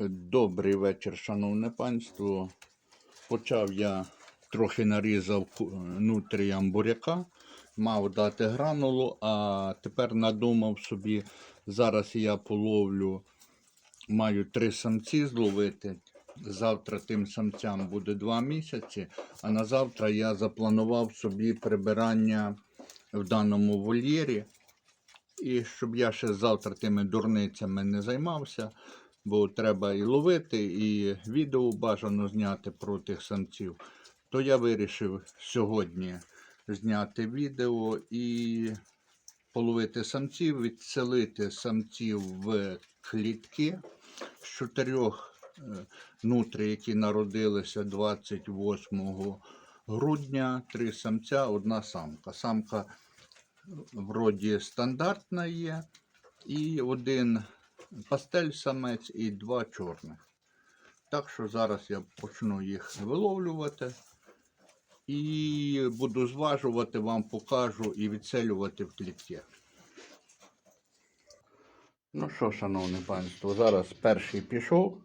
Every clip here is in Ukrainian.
Добрий вечір, шановне панство. Почав я трохи нарізав нутріям буряка, мав дати гранулу, а тепер надумав собі, зараз я половлю, маю три самці зловити. Завтра тим самцям буде два місяці, а на завтра я запланував собі прибирання в даному вольєрі. І щоб я ще завтра тими дурницями не займався, бо треба і ловити, і відео бажано зняти про тих самців, то я вирішив сьогодні зняти відео і половити самців, відселити самців в клітки з чотирьох е, нутрі, які народилися 28 грудня, три самця, одна самка. Самка вроді стандартна є, і один пастель самець і два чорних. Так що зараз я почну їх виловлювати і буду зважувати, вам покажу і відселювати в клітки. Ну що, шановне панство, зараз перший пішов.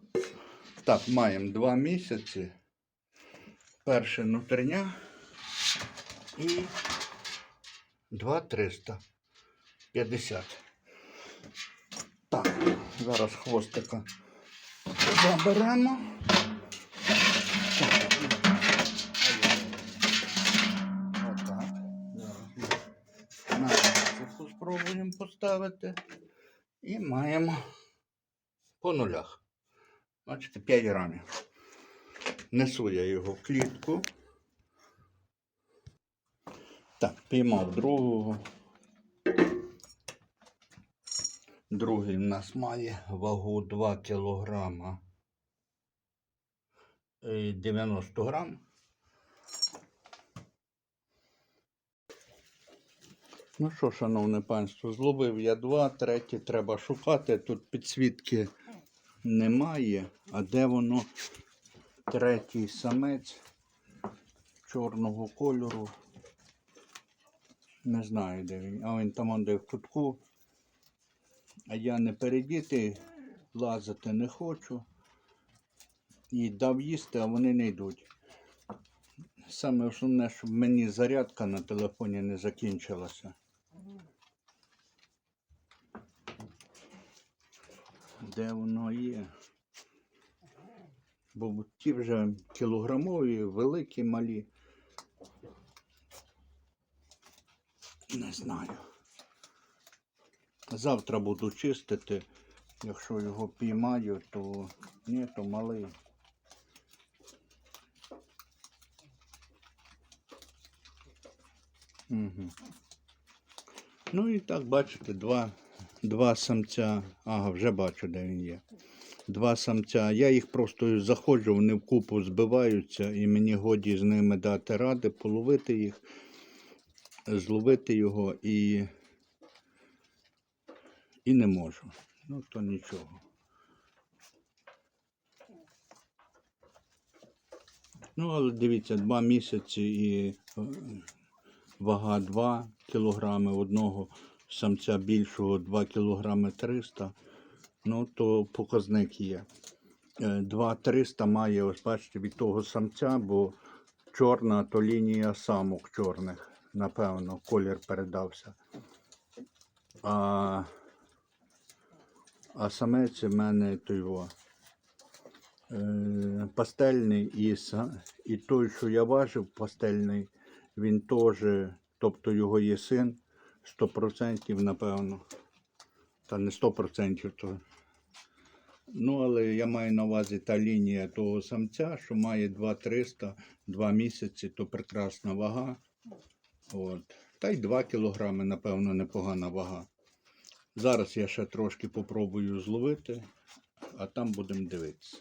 Так, маємо два місяці. Перше нутрення і 2,350. Так, зараз хвостика заберемо. Так. Отак. Зараз спробуємо поставити. І маємо по нулях. Бачите, 5 грамів. Несу я його в клітку. Так, піймав другого. Другий в нас має вагу 2 кілограма і 90 грам. Ну що, шановне панство, зловив я два, третє треба шукати. Тут підсвітки немає. А де воно? Третій самець чорного кольору. Не знаю, де він. А він там де в кутку. А я не передіти, лазити не хочу. І дав їсти, а вони не йдуть. Саме основне, щоб мені зарядка на телефоні не закінчилася. Де воно є? Бо ті вже кілограмові, великі, малі. Не знаю. Завтра буду чистити. Якщо його піймаю, то ні, то малий. Угу. Ну і так, бачите, два, два самця. Ага, вже бачу, де він є. Два самця. Я їх просто заходжу, вони вкупу збиваються, і мені годі з ними дати ради, половити їх, зловити його і, і не можу. Ну, то нічого. Ну, але дивіться, два місяці і е, вага 2 кілограми, одного самця більшого 2 кілограми 300, ну то показник є. 2-300 має, ось бачите, від того самця, бо чорна то лінія самок чорних, напевно, колір передався. А, а самець у мене той. Е, пастельний і, і той, що я важив, пастельний, він теж, тобто його є син 100%, напевно. Та не 100%, то. Ну, але я маю на увазі та лінія того самця, що має 2-300, 2 місяці, то прекрасна вага. От. Та й 2 кілограми, напевно, непогана вага. Зараз я ще трошки попробую зловити, а там будемо дивитися.